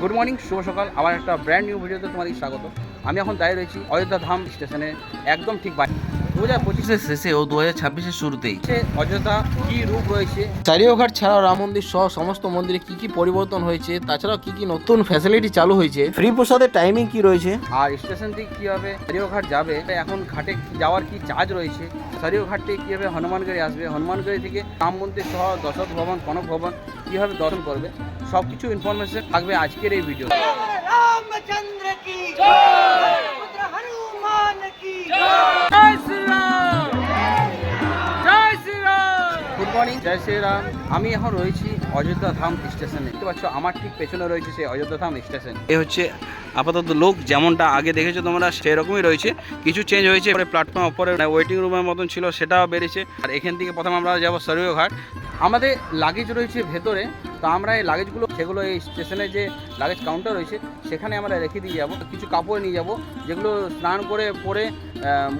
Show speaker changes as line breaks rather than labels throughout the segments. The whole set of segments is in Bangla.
গুড মর্নিং শুভ সকাল। আবার একটা ব্র্যান্ড নিউ ভিডিওতে তোমাদের স্বাগত। আমি এখন দাঁড়িয়ে রয়েছি অযোধ্যা ধাম স্টেশনে একদম ঠিক বাইরে দু হাজার পঁচিশের শেষে ও দু হাজার ছাব্বিশের শুরুতেই অযোধ্যা কী রূপ রয়েছে? চারিওঘাট ছাড়াও রাম মন্দির সহ সমস্ত মন্দিরে কি কি পরিবর্তন হয়েছে তাছাড়াও কি কি নতুন ফ্যাসিলিটি চালু হয়েছে
ফ্রি প্রসাদের টাইমিং কি রয়েছে?
আর স্টেশন থেকে কীভাবে সারিওঘাট যাবে। এখন ঘাটে যাওয়ার কি চার্জ রয়েছে? সারিও ঘাট কীভাবে হনুমানগড়ি আসবে হনুমানগড়ি থেকে রাম মন্দির সহ দশরথ ভবন কনক ভবন কীভাবে দর্শন করবে সব কিছু ইনফরমেশন থাকবে আজকের এই ভিডিও
রামচন্দ্র কি হনুমান কি
জয় মর্নিং জয় শ্রীরাম। আমি এখন রয়েছি অযোধ্যা ধাম স্টেশনে। দেখতে পাচ্ছ, আমার ঠিক পেছনে রয়েছে সেই অযোধ্যা ধাম স্টেশন। এ হচ্ছে আপাতত লোক, যেমনটা আগে দেখেছ তোমরা, সেরকমই রয়েছে। কিছু চেঞ্জ হয়েছে, পরে প্ল্যাটফর্ম উপরে ওয়েটিং রুমের মতন ছিল, সেটাও বেড়েছে। আর এখান থেকে প্রথম আমরা যাব সরিয় ঘাট। আমাদের লাগেজ রয়েছে ভেতরে, তো আমরা এই লাগেজগুলো সেগুলো এই স্টেশনে যে লাগেজ কাউন্টার রয়েছে, সেখানে আমরা রেখে দিয়ে যাব। কিছু কাপড় নিয়ে যাব, যেগুলো স্নান করে, পরে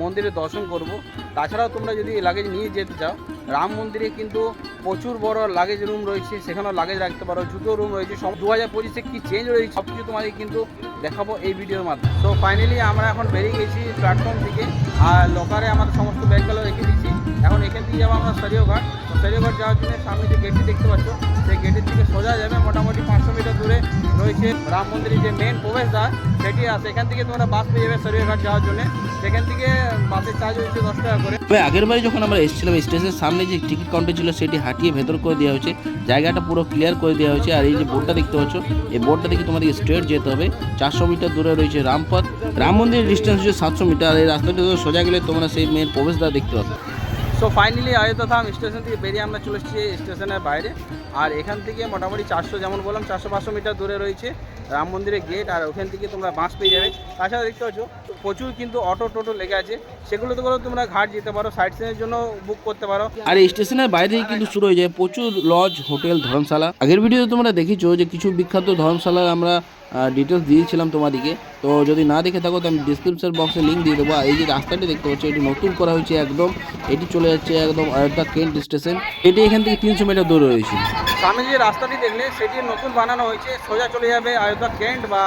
মন্দিরে দর্শন করব। তাছাড়াও তোমরা যদি লাগেজ নিয়ে যেতে চাও রাম মন্দিরে কিন্তু প্রচুর বড় লাগেজ রুম রয়েছে, সেখানেও লাগেজ রাখতে পারো, জুতো রুম রয়েছে, সব দু হাজার পঁচিশে কী চেঞ্জ রয়েছে সব কিছু তোমাদের কিন্তু দেখাবো এই ভিডিওর মাধ্যমে। তো ফাইনালি আমরা এখন বেরিয়ে গেছি প্ল্যাটফর্ম থেকে, আর লোকারে আমাদের সমস্ত ব্যাগগুলো রেখে দিয়েছি। এখন এখান থেকে যাব আমরা সরিয়ঘাট সরিয়ঘাট যাওয়ার জন্য সামনে যে গেটটি দেখতে পাচ্ছ, সেই গেটের থেকে সোজা যাবে, মোটামুটি পাঁচশো মিটার দূরে রয়েছে রাম মন্দিরের যে মেন প্রবেশদ্বার, সেটি আছে। এখান থেকে তোমরা বাস পেয়ে যাবে সরিয়ঘাট যাওয়ার জন্য। সেখান থেকে বাসের চার্জ হচ্ছে দশ টাকা করে।
আগের বারে যখন আমরা এসেছিলাম স্টেশনের সামনে যে টিকিট কাউন্টার ছিল সেটি হাঁটিয়ে ভেতর করে দেওয়া হয়েছে। জায়গাটা পুরো ক্লিয়ার করে দেওয়া হয়েছে। আর এই যে বোর্ডটা দেখতে পাচ্ছ, এই বোর্ডটা দেখে তোমাদের স্ট্রেট যেতে হবে। চারশো মিটার দূরে রয়েছে রামপথ। রাম মন্দিরের ডিস্টেন্স হচ্ছে সাতশো মিটার। এই রাস্তাটি সোজা গেলে তোমরা সেই মেন প্রবেশদ্বার দেখতে পাবে।
So finally Ayodhya Dham station থেকে বেরিয়ে আমরা চলে এসেছি স্টেশনের বাইরে। আর এখান থেকে মোটামুটি চারশো, যেমন বললাম, চারশো, পাঁচশো মিটার দূরে রয়েছে। রাম মন্দিরের গেট আর ওখান থেকে তোমরা বাঁশ পেয়ে যাবে। তাছাড়া দেখতে পাচ্ছ, প্রচুর কিন্তু অটো টোটো লেগে আছে। সেগুলোতে করে তোমরা ঘাট যেতে পারো সাইট সিনের জন্য বুক করতে পারো।
আর এই স্টেশনের বাইরে কিন্তু শুরু হয়ে যায় প্রচুর লজ হোটেল ধর্মশালা। আগের ভিডিওতে তোমরা দেখেছ যে কিছু বিখ্যাত ধর্মশালা আমরা ডিটেলস দিয়েছিলাম তোমাদেরকে। তো যদি না দেখে থাকো, তো আমি ডিসক্রিপশন বক্সে লিঙ্ক দিয়ে দেবো। এই যে রাস্তাটি দেখতে পাচ্ছ, এটি নতুন করা হয়েছে একদম। এটি চলে যাচ্ছে একদম অযোধ্যা কেন্ট স্টেশন এটি এখান থেকে তিনশো মিটার দূরে রয়েছে।
সামনে যে রাস্তাটি দেখলে, সেটি নতুন বানানো হয়েছে। সোজা চলে যাবে অযোধ্যা কেন্ট বা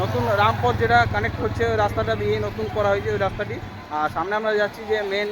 নতুন রামপথ যেটা কানেক্ট হচ্ছে ওই রাস্তাটা দিয়ে নতুন করা হয়েছে ওই রাস্তাটি। আর সামনে আমরা যাচ্ছি যে মেন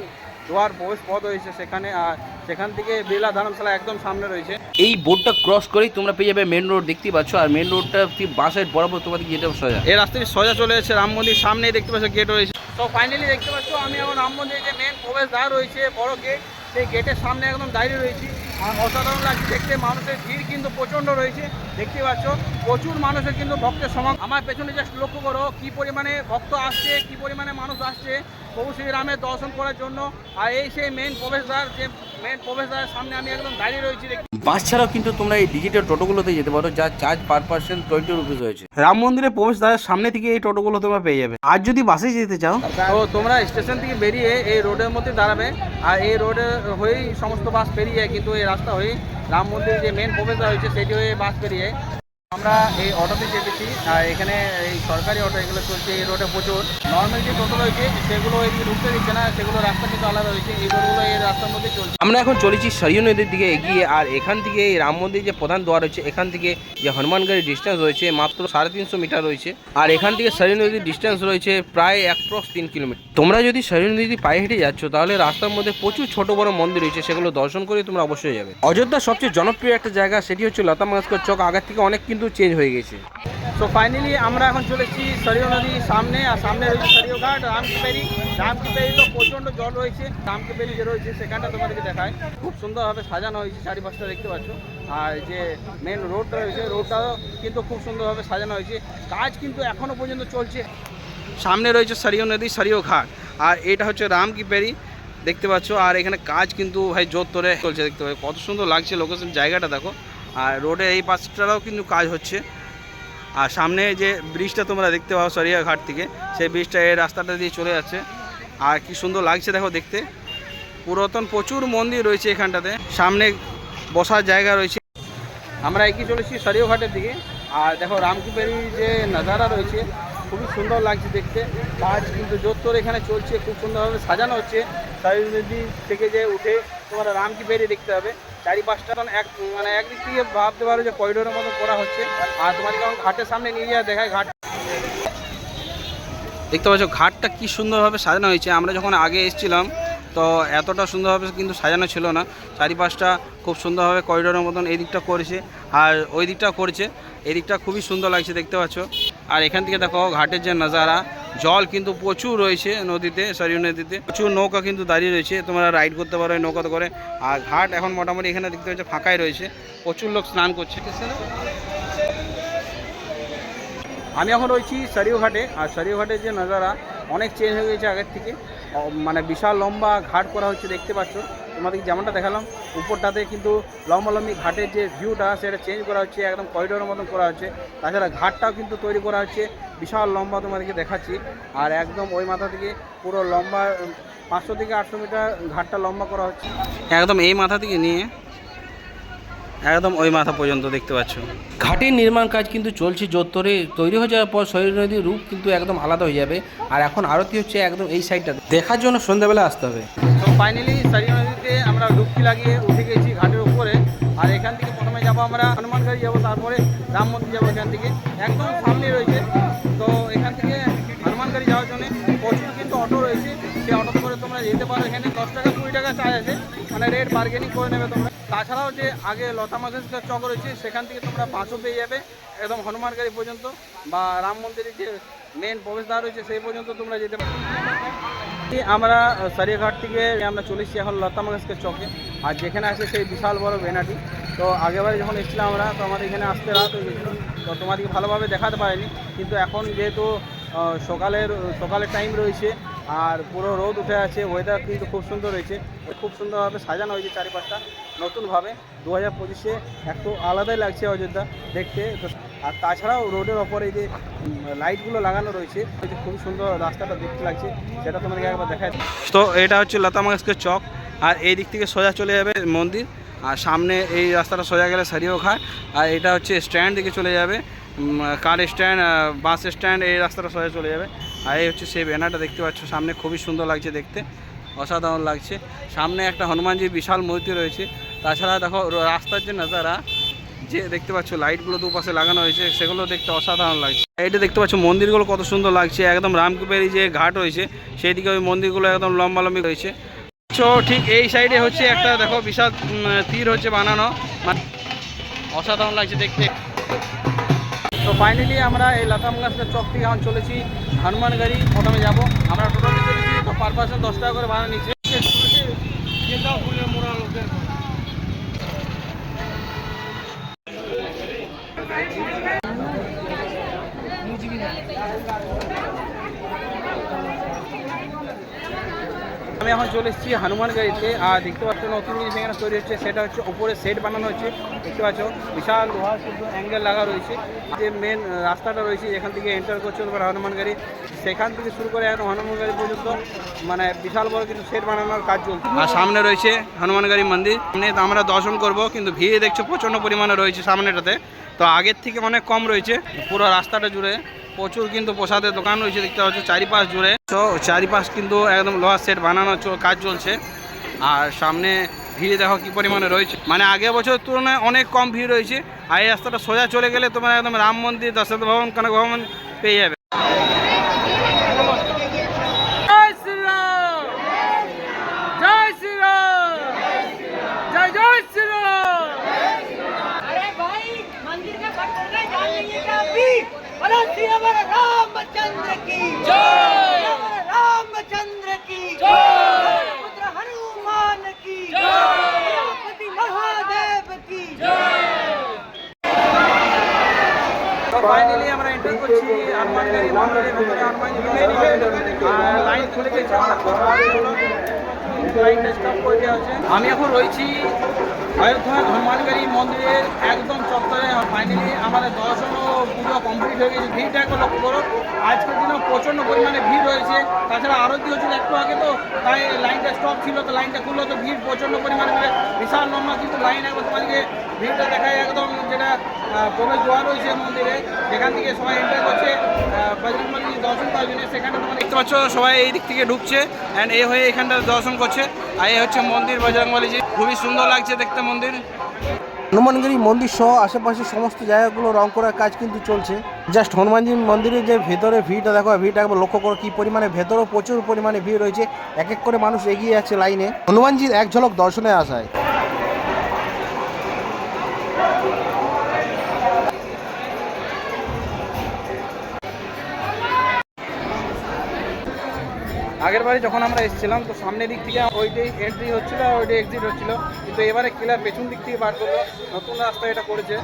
দোয়ার প্রবেশ পথ হয়েছে সেখানে আর সেখান থেকে বিড়লা ধর্মশালা একদম সামনে রয়েছে।
এই বোর্ডটা ক্রস করেই তোমরা পেয়ে যাবে মেন রোড দেখতেই পাচ্ছ। আর মেন রোডটা ঠিক বাঁ সাইড বরাবর তোমাদের যেতে সোজা।
এই রাস্তাটি সোজা চলে যাচ্ছে রাম মন্দির সামনেই দেখতে পাচ্ছ গেট রয়েছে। তো ফাইনালি দেখতে পাচ্ছ আমি এখন রাম মন্দিরের যে মেন প্রবেশ প্রবেশদ্বার রয়েছে বড় গেট সেই গেটের সামনে একদম দাঁড়িয়ে রয়েছি। আর অসাধারণ লাগছে দেখতে মানুষের ভিড় কিন্তু প্রচণ্ড রয়েছে। দেখতে পাচ্ছ প্রচুর মানুষের কিন্তু ভক্তের সমাগ আমার পেছনে জাস্ট লক্ষ্য করো কি পরিমাণে ভক্ত আসছে কি পরিমাণে মানুষ আসছে। প্রভু শ্রীরামের দর্শন করার জন্য আর এই সেই মেন প্রবেশদ্বার যে মেন প্রবেশদ্বারের সামনে আমি একদম দাঁড়িয়ে রয়েছি
বাস ছাড়াও কিন্তু তোমরা এই ডিজিটাল টোটোগুলোতে যেতে পারো যার charge per percent twenty rupees হয়েছে।
রাম মন্দিরের প্রবেশদ্বারের সামনে থেকে এই টোটোগুলো তোমরা পেয়ে যাবে।
আর যদি বাসে যেতে চাও
তো তোমরা স্টেশন থেকে বেরিয়ে এই রোডের মধ্যে দাঁড়াবে আর এই রোডে হয়েই সমস্ত বাস পেরিয়ে যায় কিন্তু এই রাস্তা হয়েই রাম মন্দির যে মেন প্রবেশদ্বার হয়েছে সেটি হয়ে বাস পেরিয়ে যায় আমরা এই অটোতে চেপেছি আর এখানে এই সরকারি অটো, এগুলো চলছে, এই রোডে প্রচুর। নর্মাল যে টোটো রয়েছে, সেগুলো এদিকে ঢুকতে দিচ্ছে না, সেগুলো রাস্তা কিন্তু আলাদা রয়েছে, এই রোডগুলো এই রাস্তার মধ্যে চলছে।
আমরা এখন চলেছি সরিয় নদীর দিকে এগিয়ে, আর এখান থেকে এই রাম মন্দির যে প্রধান দ্বার রয়েছে, এখান থেকে যে হনুমানগড়ের ডিস্টেন্স রয়েছে, মাত্র সাড়ে তিনশো মিটার রয়েছে। আর এখান থেকে সরিয় নদীর ডিস্টেন্স রয়েছে প্রায় অ্যাপ্রক্স তিন কিলোমিটার। তোমরা যদি সরিয় নদীর পায়ে হেঁটে যাচ্ছ, তাহলে রাস্তার মধ্যে প্রচুর ছোট বড় মন্দির রয়েছে, সেগুলো দর্শন করে তোমরা অবশ্যই যাবে। অযোধ্যা সবচেয়ে জনপ্রিয় একটা জায়গা, সেটি হচ্ছে লতা মঙ্গেশকর চক। আগের থেকে অনেক কিন্তু চেঞ্জ হয়ে গেছে।
তো ফাইনালি আমরা এখন চলেছি সরিয় নদীর সামনে, আর সামনে রয়েছে সরিয় ঘাট রামকিপেরি রামকিপেরি তো প্রচণ্ড জল রয়েছে। রামকিপেরি যে রয়েছে, সেখানটা তোমাদেরকে দেখায়। খুব সুন্দরভাবে সাজানো হয়েছে চারিপাশটা দেখতে পাচ্ছ। আর যে মেন রোডটা রয়েছে রোডটাও কিন্তু খুব সুন্দরভাবে সাজানো হয়েছে। কাজ কিন্তু এখনও পর্যন্ত চলছে। সামনে রয়েছে সরিয় নদী সরিয় ঘাট। আর এটা হচ্ছে রামকিপেরি দেখতে পাচ্ছ। আর এখানে কাজ কিন্তু ভাই জোর তোরে চলছে, দেখতে পাচ্ছ। কত সুন্দর লাগছে লোকেশন জায়গাটা দেখো। আর রোডের এই পাশটারও কিন্তু কাজ হচ্ছে। আর সামনে যে ব্রিজটা তোমরা দেখতে পাও সরিয়া ঘাট থেকে, সেই ব্রিজটা এই রাস্তাটা দিয়ে চলে যাচ্ছে। আর কি সুন্দর লাগছে দেখো দেখতে। পুরাতন প্রচুর মন্দির রয়েছে এখানটাতে। সামনে বসার জায়গা রয়েছে। আমরা এগিয়ে চলেছি সরিয়া ঘাটের দিকে। আর দেখো রামকুপেরি যে নাজারা রয়েছে, খুবই সুন্দর লাগছে দেখতে। কাজ কিন্তু জোর এখানে চলছে, খুব সুন্দরভাবে সাজানো হচ্ছে। সারি নদী থেকে যে উঠে তোমরা রামকি রামকিপেরি দেখতে হবে চারি পাঁচটা এক মানে একদিক থেকে ভাবতে পারো যে করিডোরের মতো করা হচ্ছে। আর তোমাদেরকে এখন ঘাটের সামনে নিয়ে যাওয়া দেখায় ঘাট দেখতে পাচ্ছ, ঘাটটা কি সুন্দরভাবে সাজানো হয়েছে। আমরা যখন আগে এসেছিলাম, তো এতটা সুন্দরভাবে কিন্তু সাজানো ছিল না। চারিপাশটা খুব সুন্দরভাবে করিডোরের মতন এই দিকটা করেছে। আর ওই দিকটা করেছে। এই দিকটা খুবই সুন্দর লাগছে দেখতে পাচ্ছ। আর এখান থেকে দেখো, ঘাটের যে নজারা জল কিন্তু প্রচুর রয়েছে নদীতে সরিউ নদীতে। প্রচুর নৌকা কিন্তু দাঁড়িয়ে রয়েছে, তোমরা রাইড করতে পারো নৌকাতে করে। আর ঘাট এখন মোটামুটি এখানে দেখতে পাচ্ছ ফাঁকাই রয়েছে, প্রচুর লোক স্নান করছে। আমি এখন রয়েছি সারিওঘাটে আর সারিওঘাটের যে নজারা অনেক চেঞ্জ হয়ে গেছে আগের থেকে। মানে বিশাল লম্বা ঘাট করা হচ্ছে, দেখতে পাচ্ছ। তোমাদেরকে যেমনটা দেখালাম, উপরটাতে কিন্তু লম্বা লম্বি ঘাটের যে ভিউটা সেটা চেঞ্জ করা হচ্ছে, একদম করিডোরের মতন করা হচ্ছে। তাছাড়া ঘাটটাও কিন্তু তৈরি করা হচ্ছে, বিশাল লম্বা তোমাদেরকে দেখাচ্ছি। আর একদম ওই মাথা থেকে পুরো লম্বা পাঁচশো থেকে আটশো মিটার ঘাটটা লম্বা করা হচ্ছে। একদম এই মাথা থেকে নিয়ে একদম ওই মাথা পর্যন্ত দেখতে পাচ্ছ।
ঘাটের নির্মাণ কাজ কিন্তু চলছে জোত্তরে তৈরি হয়ে যাওয়ার পর শরীর নদীর রূপ কিন্তু একদম আলাদা হয়ে যাবে। আর এখন আরতি হচ্ছে একদম এই সাইডটা দেখার জন্য সন্ধ্যাবেলা আসতে হবে।
তো ফাইনালি সারিয়া নদীতে আমরা ডুবকি লাগিয়ে উঠে গেছি ঘাটের উপরে। আর এখান থেকে প্রথমে যাব আমরা হনুমানগাড়ি যাব তারপরে রাম মন্দির যাব এখান থেকে। একদম সামনে রয়েছে। তো এখান থেকে হনুমানগাড়ি যাওয়ার জন্য প্রচুর কিন্তু অটো রয়েছে। সেই অটোতে করে তোমরা যেতে পারো এখানে। দশ টাকা কুড়ি টাকা চার্জ আছে। মানে রেট বার্গেনিং করে নেবে তোমরা। তাছাড়াও যে আগে লতা মঙ্গেশকর চক রয়েছে, সেখান থেকে তোমরা বাসও পেয়ে যাবে। একদম হনুমানগাড়ি পর্যন্ত বা রাম মন্দিরের যে মেন প্রবেশদ্বার রয়েছে, সেই পর্যন্ত তোমরা যেতে পারো। আমরা সারিয়াঘাট থেকে আমরা চলে এসেছি এখন লতা মঙ্গেশকর চকে। আর যেখানে আছে সেই বিশাল বড় বেনাটি। তো আগেবারে যখন এসেছিলাম আমরা, তো আমাদের এখানে আসতে রাত হয়ে তো তোমাদেরকে ভালোভাবে দেখাতে পারিনি। কিন্তু এখন যেহেতু সকালের সকালের টাইম রয়েছে আর পুরো রোদ উঠে আছে ওয়েদার কিন্তু খুব সুন্দর হয়েছে। খুব সুন্দরভাবে সাজানো হয়েছে চারিপাশটা, নতুনভাবে। দু হাজার পঁচিশে একটু আলাদাই লাগছে অযোধ্যা দেখতে। আর তাছাড়াও রোডের ওপরে যে লাইটগুলো লাগানো রয়েছে খুব সুন্দর রাস্তাটা দেখতে লাগছে, সেটা তোমাদেরকে একবার দেখায় তো এটা হচ্ছে লতা মঙ্গেশকর চক, আর এই দিক থেকে সোজা চলে যাবে মন্দির, আর সামনে এই রাস্তাটা সোজা গেলে সারিও ঘাট, আর এটা হচ্ছে স্ট্যান্ড দিকে চলে যাবে। কার স্ট্যান্ড বাস স্ট্যান্ড এই রাস্তাটা সোজা চলে যাবে। আর এই হচ্ছে সেই ব্যানারটা দেখতে পাচ্ছ, সামনে খুবই সুন্দর লাগছে দেখতে, অসাধারণ লাগছে। সামনে একটা হনুমানজির বিশাল মূর্তি রয়েছে। তাছাড়া দেখো রাস্তার যে নাজারা, যে দেখতে পাচ্ছ লাইটগুলো দুপাশে লাগানো হয়েছে, সেগুলো দেখতে অসাধারণ লাগছে। এইটা দেখতে পাচ্ছ, মন্দিরগুলো কত সুন্দর লাগছে, একদম রামকুপের যে ঘাট রয়েছে সেই দিকে ওই মন্দিরগুলো একদম লম্বালম্বি রয়েছে। ঠিক এই সাইডে হচ্ছে একটা, দেখো, বিশাল তীর হচ্ছে বানানো। মানে অসাধারণ লাগছে দেখতে। তো ফাইনালি আমরা এই লতা মঙ্গেশকর চক থেকে এখন চলেছি হনুমানগাড়ি। প্রথমে যাব। আমরা টোটালি চলেছি তো পার পার্সেন্ট দশ টাকা করে ভাড়া নিচ্ছে। আমি এখন চলে এসেছি হনুমান গাড়িতে। আর দেখতে পাচ্ছ, নতুন জিনিস এখানে তৈরি হচ্ছে, সেটা হচ্ছে উপরে সেট বানানো হচ্ছে। দেখতে পাচ্ছ, বিশাল লোহার শুধু অ্যাঙ্গেল লাগা রয়েছে। যে মেন রাস্তাটা রয়েছে, যেখান থেকে এন্টার করছে তোমার হনুমান গাড়ি। সেখান থেকে শুরু করে এখন হনুমান গাড়ি পর্যন্ত মানে বিশাল বড় কিন্তু সেট বানানোর কাজ চলছে। আর সামনে রয়েছে হনুমান গাড়ি মন্দির। সামনে আমরা দর্শন করব, কিন্তু ভিড় দেখছ প্রচণ্ড পরিমাণে রয়েছে সামনেটাতে। তো আগের থেকে অনেক কম রয়েছে। পুরো রাস্তাটা জুড়ে প্রচুর কিন্তু প্রসাদের দোকান রয়েছে, দেখতে পাচ্ছ চারিপাশ জুড়ে। তো চারিপাশ কিন্তু একদম লোহার সেট বানানোর কাজ চলছে। আর সামনে ভিড় দেখো কি পরিমাণে রয়েছে। মানে আগের বছরের তুলনায় অনেক কম ভিড় রয়েছে। আর এই রাস্তাটা সোজা চলে গেলে তোমার একদম রাম মন্দির, দশরথ ভবন, কনক ভবন পেয়ে যাবে।
की जय हमारे रामचंद्र की जय पुत्र हनुमान की जय पति महादेव की
তো ফাইনালি আমরা এন্টার করছি হনুমানগাড়ি মন্দিরের ভেতরে হনুমানজি মন্দির। আর লাইন খুলে গেছে লাইনটা স্টপ করে দেওয়া হচ্ছে আমি এখন রয়েছি অযোধ্যার হনুমানগাড়ি মন্দিরের একদম চত্বরে ফাইনালি আমাদের দর্শন পুজো কমপ্লিট হয়ে গেছে। ভিড়টা একটু লক্ষ্য করো। আজকের দিনেও প্রচণ্ড পরিমাণে ভিড় রয়েছে। তাছাড়া আরতি হচ্ছিল একটু আগে তো, তাই লাইনটা স্টপ ছিল, তো লাইনটা খুললো, তো ভিড় প্রচণ্ড পরিমাণে মানে বিশাল লম্বা কিন্তু লাইন একবার তোমাদেরকে ভিড়টা দেখায় একদম যেটা প্রবেশ দ্বার রয়েছে মন্দিরে। যেখান থেকে সবাই এন্টার করছে বজরংবলী দর্শন করার জন্য সেখানে তোমরা দেখতে পাচ্ছ, সবাই এই দিক থেকে ঢুকছে অ্যান্ড এ হয়ে এখানটা দর্শন করছে। আর এ হচ্ছে মন্দির বজরংবলীজি খুবই সুন্দর লাগছে দেখতে মন্দির।
হনুমানগিরি মন্দির সহ আশেপাশের সমস্ত জায়গাগুলো রং করার কাজ কিন্তু চলছে। জাস্ট হনুমানজি মন্দিরের যে ভেতরে ভিড়টা, দেখো ভিড়টা একবার লক্ষ্য করো কি পরিমাণে ভেতরেও প্রচুর পরিমাণে ভিড় রয়েছে। এক এক করে মানুষ এগিয়ে আছে লাইনে। হনুমানজির এক ঝলক দর্শনে আসায়।
আগের বারে যখন আমরা এসেছিলাম, তো সামনের দিক থেকে ওইটাই এন্ট্রি হচ্ছিল আর ওইটাই এক্সিট হচ্ছিল। কিন্তু এবারে কিলার পেছন দিক থেকে বার করল। নতুন রাস্তা এটা করেছে।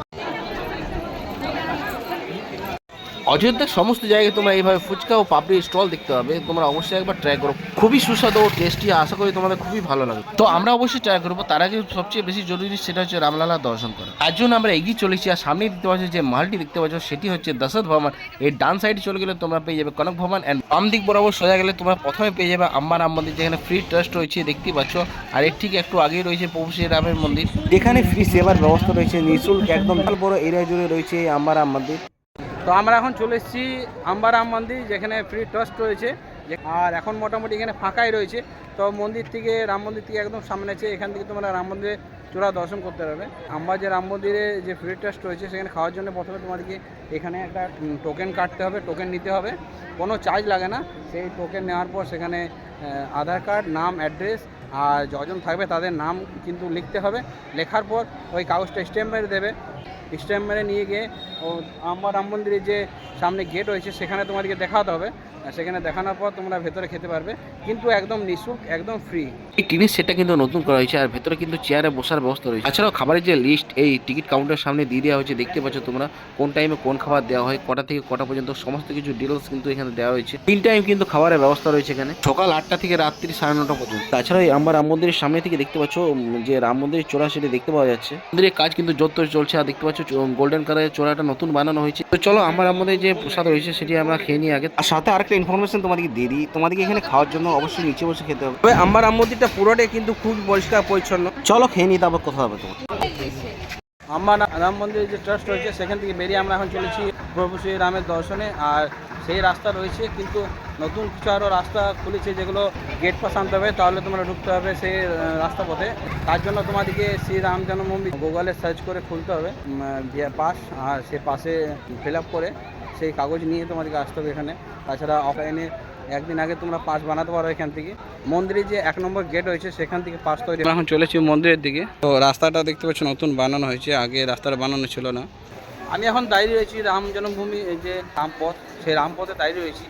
অযোধ্যার সমস্ত জায়গায় তোমরা এইভাবে ফুচকা ও পাপড়ি স্টল দেখতে পাবে। তোমরা অবশ্যই একবার ট্রাই করো। খুবই সুস্বাদু ও টেস্টি আশা করি তোমাদের খুবই ভালো লাগবে। তো আমরা অবশ্যই ট্রাই করব। তার আগে সবচেয়ে বেশি জরুরি সেটা হচ্ছে রামলালা দর্শন করা। তার জন্য আমরা এগিয়ে চলেছি আর সামনেই দেখতে পাচ্ছ যে মালটি দেখতে পাচ্ছ, সেটি হচ্ছে দশরথ ভবন এই ডান সাইডে চলে গেলে তোমরা পেয়ে যাবে কনক ভবন অ্যান্ড বাম দিক বরাবর সোজা গেলে তোমরা প্রথমে পেয়ে যাবে আম্বার রাম মন্দির, যেখানে ফ্রি ট্রাস্ট রয়েছে, দেখতে পাচ্ছ। আর এর ঠিক একটু আগেই রয়েছে প্রভু রামের মন্দির। যেখানে ফ্রি সেবার ব্যবস্থা রয়েছে, নিঃশুল্ক একদম বড় এরিয়া জুড়ে রয়েছে এই রাম মন্দির।
তো আমরা এখন চলে এসেছি আম্বারাম মন্দির, যেখানে ফ্রি ট্রাস্ট রয়েছে। আর এখন মোটামুটি এখানে ফাঁকাই রয়েছে। তো মন্দির থেকে, রাম মন্দির থেকে একদম সামনে আছে। এখান থেকে তোমরা রাম মন্দিরে চূড়া দর্শন করতে পারবে। আম্বা যে রাম মন্দিরে যে ফ্রি ট্রাস্ট রয়েছে, সেখানে খাওয়ার জন্য প্রথমে তোমাদেরকে এখানে একটা টোকেন কাটতে হবে টোকেন নিতে হবে। কোনো চার্জ লাগে না। সেই টোকেন নেওয়ার পর সেখানে আধার কার্ড নাম অ্যাড্রেস আর যজন থাকবে তাদের নাম কিন্তু লিখতে হবে। লেখার পর ওই কাগজটা স্ট্যাম্প মেরে দেবে। স্ট্যাম্প মেরে নিয়ে গিয়ে ও আমার রাম মন্দিরের যে সামনে গেট রয়েছে, সেখানে তোমাদেরকে দেখাতে হবে। সেখানে দেখানোর পর তোমরা ভেতরে খেতে পারবে, কিন্তু একদম নিঃশুল্ক, একদম ফ্রি
এই টিনের সেটটা কিন্তু নতুন করা হয়েছে আর ভেতরে কিন্তু চেয়ারে বসার ব্যবস্থা রয়েছে। এছাড়াও খাবারের যে লিস্ট এই টিকিট কাউন্টার সামনে দিয়ে দেওয়া হয়েছে, দেখতে পাচ্ছ তোমরা কোন টাইমে কোন খাবার দেওয়া হয়, কটা থেকে কটা পর্যন্ত, সমস্ত কিছু ডিটেলস কিন্তু এখানে দেওয়া হয়েছে তিন টাইম কিন্তু খাবারের ব্যবস্থা রয়েছে এখানে। সকাল আটটা থেকে রাত্রি সাড়ে নটা পর্যন্ত। তাছাড়া আমার রাম মন্দিরের সামনে থেকে দেখতে পাচ্ছ যে রাম মন্দিরের চোরা সেটি দেখতে পাওয়া যাচ্ছে। মন্দিরের কাজ কিন্তু যত চলছে, আর দেখতে পাচ্ছ গোল্ডেন কালারের চোরাটা নতুন বানানো হয়েছে। তো চলো, আমার আমাদের যে প্রসাদ রয়েছে, সেটি আমরা খেয়ে নিই আগে। আর সাথে আরেকটা ইনফরমেশন তোমাদেরকে দিয়ে দিই। তোমাদেরকে এখানে খাওয়ার জন্য অবশ্যই নিচে বসে খেতে হবে। তবে আমার রাম মন্দিরটা পুরোটাই কিন্তু খুব পরিষ্কার পরিচ্ছন্ন। চলো খেয়ে নিই তারপর কথা হবে তোমার।
আমার রাম মন্দিরের যে ট্রাস্ট রয়েছে সেখান থেকে বেরিয়ে আমরা এখন চলেছি প্রভু শ্রী রামের দর্শনে। আর সেই রাস্তা রয়েছে কিন্তু নতুন কিছু আরও রাস্তা খুলেছে যেগুলো গেট পাস আনতে হবে তাহলে তোমরা ঢুকতে হবে সেই রাস্তা পথে। তার জন্য তোমাদেরকে শ্রী রাম জন্মভূমি গুগলে সার্চ করে খুলতে হবে পাস আর সে পাশে ফিল আপ করে। সেই কাগজ নিয়ে তোমাদেরকে আসতে হবে এখানে। তাছাড়া অফলাইনে একদিন আগে তোমরা পাস বানাতে পারো এখান থেকে। মন্দিরের যে এক নম্বর গেট হয়েছে সেখান থেকে পাস তৈরি এখন চলেছি মন্দিরের দিকে। তো রাস্তাটা দেখতে পাচ্ছ নতুন বানানো হয়েছে আগে রাস্তাটা বানানো ছিল না। আমি এখন দাঁড়িয়ে রয়েছি রাম জন্মভূমি এই যে রামপথ সেই রামপথে দাঁড়িয়ে রয়েছি।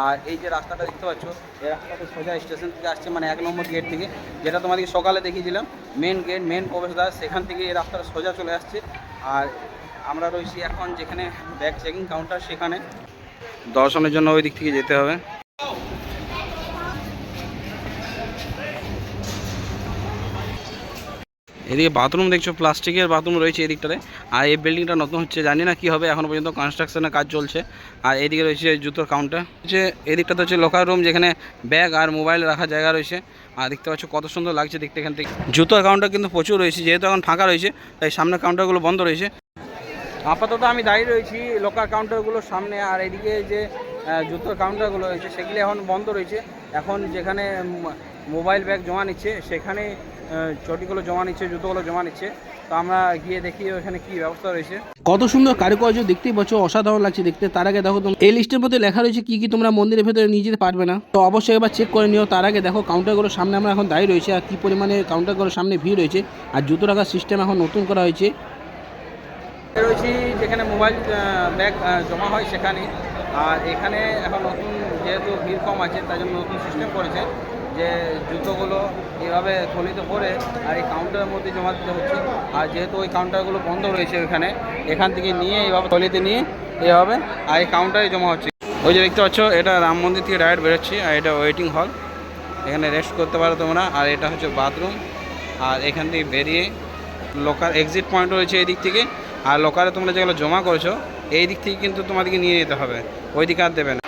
আর এই যে রাস্তাটা দেখতে পাচ্ছ এই রাস্তাটা সোজা স্টেশন থেকে আসছে মানে এক নম্বর গেট থেকে যেটা তোমাদেরকে সকালে দেখিয়েছিলাম মেন গেট মেন প্রবেশদ্বার সেখান থেকে এই রাস্তাটা সোজা চলে আসছে। আর আমরা রয়েছি এখন যেখানে ব্যাগ চেকিং কাউন্টার, সেখানে দর্শনের জন্য ওই দিক থেকে যেতে হবে। এদিকে বাথরুম দেখছ, প্লাস্টিকের বাথরুম রয়েছে এদিকটাতে আর এই বিল্ডিংটা নতুন হচ্ছে, জানি না কি হবে, এখনও পর্যন্ত কনস্ট্রাকশনের কাজ চলছে। আর এদিকে রয়েছে জুতোর কাউন্টার হচ্ছে এদিকটাতে হচ্ছে লোকাল রুম যেখানে ব্যাগ আর মোবাইল রাখার জায়গা রয়েছে। আর দেখতে পাচ্ছ কত সুন্দর লাগছে দেখতে এখান থেকে। জুতোর কাউন্টার কিন্তু প্রচুর রয়েছে, যেহেতু এখন ফাঁকা রয়েছে, তাই সামনের কাউন্টারগুলো বন্ধ রয়েছে। আপাতত আমি দাঁড়িয়ে রয়েছি লোকাল কাউন্টারগুলোর সামনে, আর এদিকে যে জুতোর কাউন্টারগুলো রয়েছে, সেগুলি এখন বন্ধ রয়েছে। এখন যেখানে মোবাইল ব্যাগ জমা নিচ্ছে, সেখানে চটিগুলো জমা নিচ্ছে, জুতোগুলো জমা নিচ্ছে। তো আমরা গিয়ে দেখি ওখানে কি ব্যবস্থা রয়েছে।
কত সুন্দর কারুকার্য দেখতেই পাচ্ছ, অসাধারণ লাগছে দেখতে। তার আগে দেখো তোমরা এই লিস্টের মধ্যে লেখা রয়েছে কি কি তোমরা মন্দিরের ভেতরে নিয়ে যেতে পারবে না। তো অবশ্যই এবার চেক করে নিও। তার আগে দেখো কাউন্টারগুলোর সামনে আমরা এখন দাঁড়িয়ে রয়েছে, আর কি পরিমাণে কাউন্টারগুলোর সামনে ভিড় রয়েছে। আর জুতো রাখার সিস্টেম এখন নতুন করা হয়েছে।
রয়েছি যেখানে মোবাইল ব্যাগ জমা হয় সেখানে আর এখানে এখন নতুন যেহেতু ভিড় কম আছে তাই জন্য নতুন সিস্টেম করেছে যে জুতোগুলো এভাবে থলিতে করে আর এই কাউন্টারের মধ্যে জমা দিতে হচ্ছে। আর যেহেতু ওই কাউন্টারগুলো বন্ধ রয়েছে ওখানে এখান থেকে নিয়ে এইভাবে থলিতে নিয়ে এভাবে আর এই কাউন্টারে জমা হচ্ছে। ওই যে দেখতে পাচ্ছ, এটা রাম মন্দির থেকে ডাইরেক্ট বেরোচ্ছি আর এটা ওয়েটিং হল এখানে রেস্ট করতে পারো তোমরা। আর এটা হচ্ছে বাথরুম আর এখান থেকে বেরিয়ে লোকাল এক্সিট পয়েন্ট রয়েছে এই দিক থেকে। আর লোকালে তোমরা যেগুলো জমা করেছ, এই দিক থেকে কিন্তু তোমাদেরকে নিয়ে যেতে হবে। ওই দিকে আর দেবে না।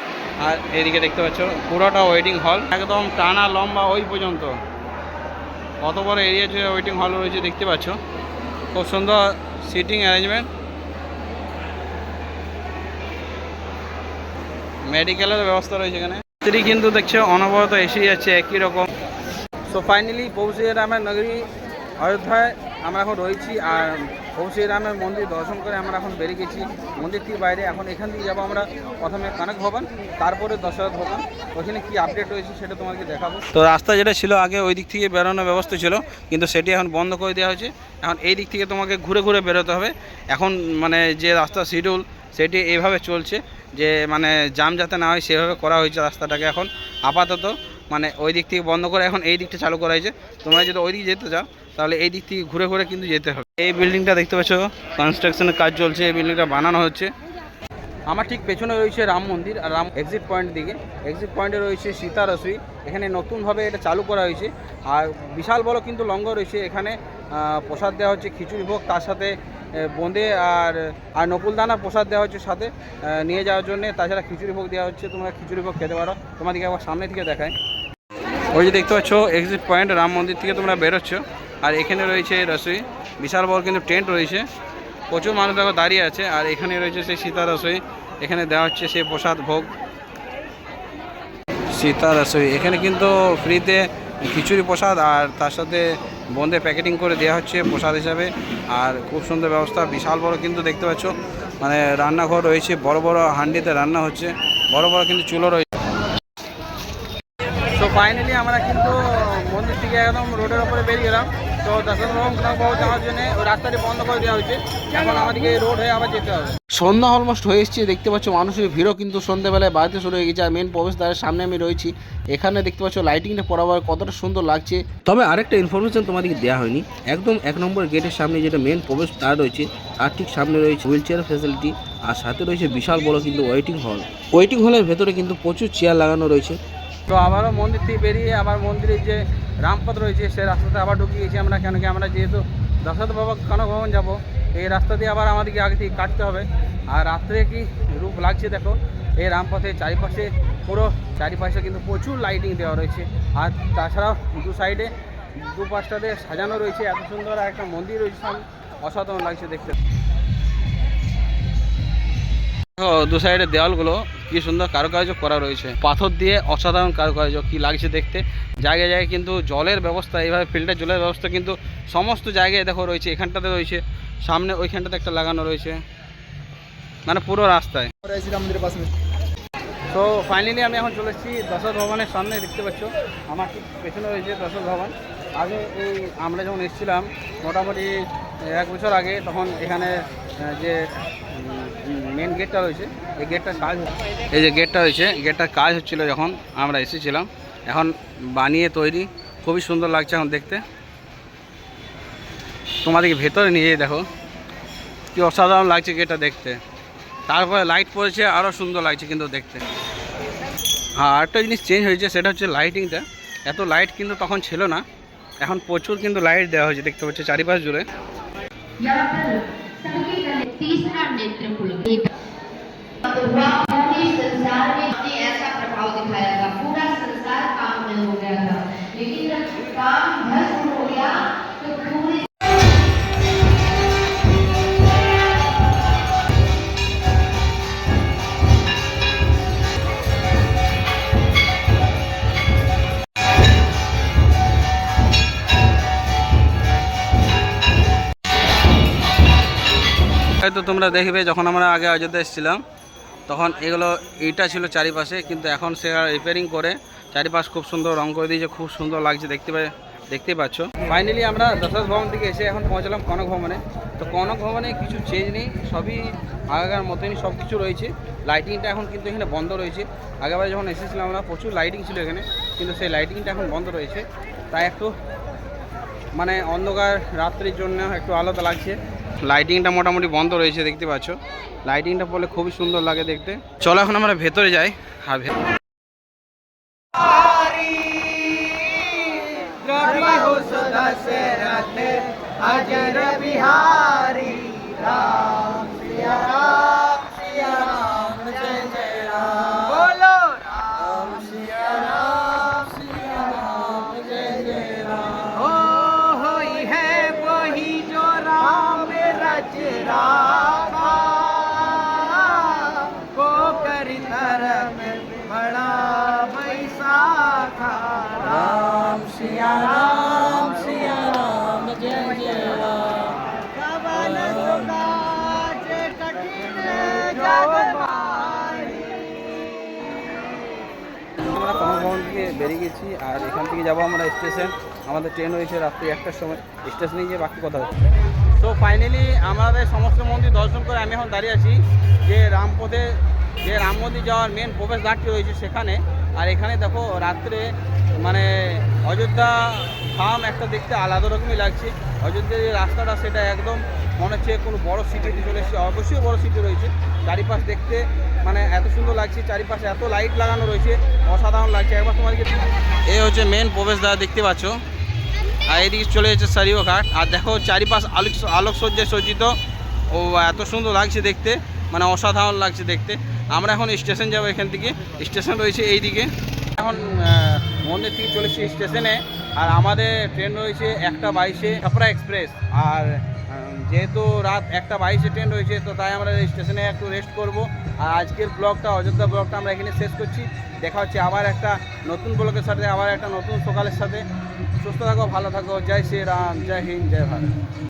আর এইদিকে দেখতে পাচ্ছ, পুরোটা ওয়েটিং হল একদম টানা লম্বা ওই পর্যন্ত। কত বড় এরিয়া জুড়ে ওয়েটিং হল রয়েছে দেখতে পাচ্ছ। খুব সুন্দর সিটিং অ্যারেঞ্জমেন্ট মেডিকেলের ব্যবস্থা রয়েছে এখানে। স্ত্রী কিন্তু দেখছ, অনবরত এসে যাচ্ছে একই রকম। সো ফাইনালি প্রভু শ্রীরামের নগরী, অযোধ্যায়। আমরা এখন রয়েছি, আর শ্রীরামের মন্দির দর্শন করে আমরা এখন বেরিয়ে গেছি। মন্দিরটির বাইরে এখন এখান থেকে যাব আমরা। প্রথমে কানক ভবন, তারপরে দশরথ ভবন। ওখানে কি আপডেট রয়েছে সেটা তোমাকে দেখাবো। তো রাস্তা যেটা ছিল আগে ওই দিক থেকে বেরোনোর ব্যবস্থা ছিল, কিন্তু সেটি এখন বন্ধ করে দেওয়া হয়েছে। এখন এই দিক থেকে তোমাকে ঘুরে ঘুরে বেরোতে হবে। এখন মানে যে রাস্তা শিডিউল, সেটি এইভাবে চলছে যে মানে জাম যাতে না হয় সেভাবে করা হয়েছে রাস্তাটাকে এখন। আপাতত মানে ওই দিক থেকে বন্ধ করে এখন এই দিকটা চালু করা হয়েছে। তোমরা যদি ওই দিকে যেতে চাও, তাহলে এই দিক থেকে ঘুরে ঘুরে কিন্তু যেতে হবে। এই বিল্ডিংটা দেখতে পাচ্ছ কনস্ট্রাকশনের কাজ চলছে, এই বিল্ডিংটা বানানো হচ্ছে। আমার ঠিক পেছনে রয়েছে রাম মন্দির আর রাম এক্সিট পয়েন্ট দিকে। এক্সিট পয়েন্টে রয়েছে সীতা রসুই এখানে নতুনভাবে এটা চালু করা হয়েছে। আর বিশাল বড় কিন্তু লঙ্গ রয়েছে। এখানে প্রসাদ দেওয়া হচ্ছে, খিচুড়ি ভোগ, তার সাথে বোঁদে আর আর নকুলদানা প্রসাদ দেওয়া হচ্ছে সাথে নিয়ে যাওয়ার জন্য। তাছাড়া খিচুড়ি ভোগ দেওয়া হচ্ছে। তোমরা খিচুড়ি ভোগ খেতে পারো। তোমাদেরকে একবার সামনে থেকে দেখায়। ওই যে দেখতে পাচ্ছ এক্সিট পয়েন্ট রাম মন্দির থেকে তোমরা বেরোচ্ছ। আর এখানে রয়েছে রসুই। বিশাল বড় কিন্তু টেন্ট রয়েছে। প্রচুর মানুষ দেখো দাঁড়িয়ে আছে। আর এখানে রয়েছে সেই সীতা রসুই। এখানে দেওয়া হচ্ছে সেই প্রসাদ ভোগ। সীতা রসুই। এখানে কিন্তু ফ্রিতে খিচুড়ি প্রসাদ আর তার সাথে বন্ধে প্যাকেটিং করে দেওয়া হচ্ছে প্রসাদ হিসাবে। আর খুব সুন্দর ব্যবস্থা। বিশাল বড় কিন্তু দেখতে পাচ্ছ। মানে রান্নাঘর রয়েছে। বড় বড় হান্ডিতে রান্না হচ্ছে। বড় বড় কিন্তু চুলো রয়েছে। ফাইনালি আমরা কিন্তু মন্দির থেকে একদম রোডের ওপরে বেরিয়ে গেলাম। তো যাওয়ার জন্য ওই রাস্তাটি বন্ধ করে দেওয়া হয়েছে। এখন আমাদেরকে রোড হয়ে আবার যেতে হবে।
সন্ধ্যা অলমোস্ট হয়ে এসছে দেখতে পাচ্ছ মানুষের ভিড়ও কিন্তু সন্ধ্যাবেলায় বাড়িতে শুরু হয়ে গেছে আর মেন প্রবেশদ্বারের সামনে আমি রয়েছি। এখানে দেখতে পাচ্ছ লাইটিংটা পড়াবার কতটা সুন্দর লাগছে। তবে আরেকটা ইনফরমেশন তোমাদেরকে দেওয়া হয়নি। একদম এক নম্বর গেটের সামনে যেটা মেন প্রবেশ প্রবেশদ্বার রয়েছে তার ঠিক সামনে রয়েছে হুইল চেয়ার ফ্যাসিলিটি আর সাথে রয়েছে বিশাল বড় কিন্তু ওয়েটিং হল ওয়েটিং হলের ভেতরে কিন্তু প্রচুর চেয়ার লাগানো রয়েছে।
তো আবারও মন্দির থেকে বেরিয়ে আবার মন্দিরের যে রামপথ রয়েছে, সেই রাস্তাতে আবার ঢুকে গেছি আমরা, কেন কি আমরা যেহেতু দশরথ বাবা কনক ভবন যাব, এই রাস্তা দিয়ে আবার আমাদেরকে আগে থেকে কাটতে হবে। আর রাত্রে কি রূপ লাগছে দেখো, এই রামপথে চারিপাশে পুরো, চারিপাশে কিন্তু প্রচুর লাইটিং দেওয়া রয়েছে। আর তাছাড়াও দু সাইডে দু পাশটাতে সাজানো রয়েছে, এত সুন্দর একটা মন্দির রয়েছে অসাধারণ লাগছে দেখতে। দেখো দু সাইডের দেওয়ালগুলো কি সুন্দর কারুকার্য করা রয়েছে। পাথর দিয়ে অসাধারণ কারুকার্য, কি লাগছে দেখতে। জায়গায় জায়গায় কিন্তু জলের ব্যবস্থা, এইভাবে ফিল্টার জলের ব্যবস্থা কিন্তু সমস্ত জায়গায় দেখো রয়েছে, এখানটাতে রয়েছে। সামনে ওইখানটাতে একটা লাগানো রয়েছে। মানে পুরো রাস্তায়। তো ফাইনালি আমি এখন চলে এসেছি দশরথ ভবনের সামনে, দেখতে পাচ্ছ। আমার ঠিক পেছনে রয়েছে দশরথ ভবন আগে এই আমরা যখন এসেছিলাম, মোটামুটি এক বছর আগে, তখন এখানে যে মেন গেটটা রয়েছে। এই গেটটার কাজ এই যে গেটটা রয়েছে গেটটার কাজ হচ্ছিল যখন আমরা এসেছিলাম। এখন বানিয়ে তৈরি। খুবই সুন্দর লাগছে এখন দেখতে। তোমাদেরকে ভেতরে নিয়ে দেখো। কি অসাধারণ লাগছে গেটটা দেখতে। তারপরে লাইট পড়েছে আরও সুন্দর লাগছে কিন্তু দেখতে। হ্যাঁ আরেকটা জিনিস চেঞ্জ হয়েছে, সেটা হচ্ছে লাইটিংটা এত লাইট কিন্তু তখন ছিল না। এখন প্রচুর কিন্তু লাইট দেওয়া হয়েছে, দেখতে পাচ্ছি, চারিপাশ জুড়ে।
del triangolo.
হয়তো তোমরা দেখবে যখন আমরা আগে অযোধ্যা এসেছিলাম, তখন এগুলো ইটা ছিল চারিপাশে, কিন্তু এখন সে রিপেয়ারিং করে, চারিপাশ খুব সুন্দর রং করে দিয়েছে, খুব সুন্দর লাগছে দেখতে পাই দেখতেই পাচ্ছ। ফাইনালি আমরা দশরথ ভবন থেকে এসে এখন পৌঁছলাম কনক ভবনে। তো কনক ভবনে কিছু চেঞ্জ নেই, সবই আগেকার মতনই সব কিছু রয়েছে। লাইটিংটা এখন কিন্তু এখানে বন্ধ রয়েছে। আগেবার যখন এসেছিলাম আমরা, প্রচুর লাইটিং ছিল এখানে, কিন্তু সেই লাইটিংটা এখন বন্ধ রয়েছে। তাই একটু মানে অন্ধকার রাত্রির জন্য একটু আলাদা লাগছে। লাইটিংটা মোটামুটি বন্ধ রয়েছে, দেখতে পাচ্ছ। লাইটিংটা পড়লে খুবই সুন্দর লাগে দেখতে। চলো এখন আমরা ভেতরে যাই। আর ভে-
আমরা থেকে
বেরিয়ে গেছি আর এখান থেকে যাব আমরা স্টেশন। আমাদের ট্রেন হয়েছে রাত্রি একটার সময়। স্টেশনে গিয়ে বাকি কথা হচ্ছে। তো ফাইনালি আমাদের সমস্ত মন্দির দর্শন করে আমি এখন দাঁড়িয়ে আছি যে রামপথে যে রাম মন্দির যাওয়ার মেন প্রবেশদ্বারটি রয়েছে সেখানে। আর এখানে দেখো রাত্রে মানে অযোধ্যা ফার্ম একটা দেখতে আলাদা রকমই লাগছে। অযোধ্যা যে রাস্তাটা, সেটা একদম মনে হচ্ছে কোনো বড় সিটিতে চলে এসেছে। অবশ্যই বড় সিটি রয়েছে। চারিপাশ দেখতে মানে এত সুন্দর লাগছে, চারিপাশে এত লাইট লাগানো রয়েছে, অসাধারণ লাগছে। একবার তোমাদেরকে এই হচ্ছে মেন প্রবেশদ্বার, দেখতে পাচ্ছ? আর এদিকে চলে যাচ্ছে সারিও ঘাট। আর দেখো চারিপাশ আলোক আলোকসজ্জায় সজ্জিত। ও, এত সুন্দর লাগছে দেখতে। মানে অসাধারণ লাগছে দেখতে। আমরা এখন স্টেশন যাব এখান থেকে। স্টেশন রয়েছে এই দিকে এখন মন্দির থেকে চলে এসেছি স্টেশনে। আর আমাদের ট্রেন রয়েছে একটা বাইশে ছাপড়া এক্সপ্রেস। আর যেহেতু রাত একটা বাইশে ট্রেন রয়েছে, তো তাই আমরা স্টেশনে একটু রেস্ট করব। আর আজকের ব্লগটা, অযোধ্যা ব্লগটা আমরা এখানে শেষ করছি। দেখা হচ্ছে আবার একটা নতুন ব্লগের সাথে, আবার একটা নতুন সকালের সাথে। সুস্থ থাকো, ভালো থাকো, জয় শ্রী রাম জয় হিন্দ, জয় ভারত।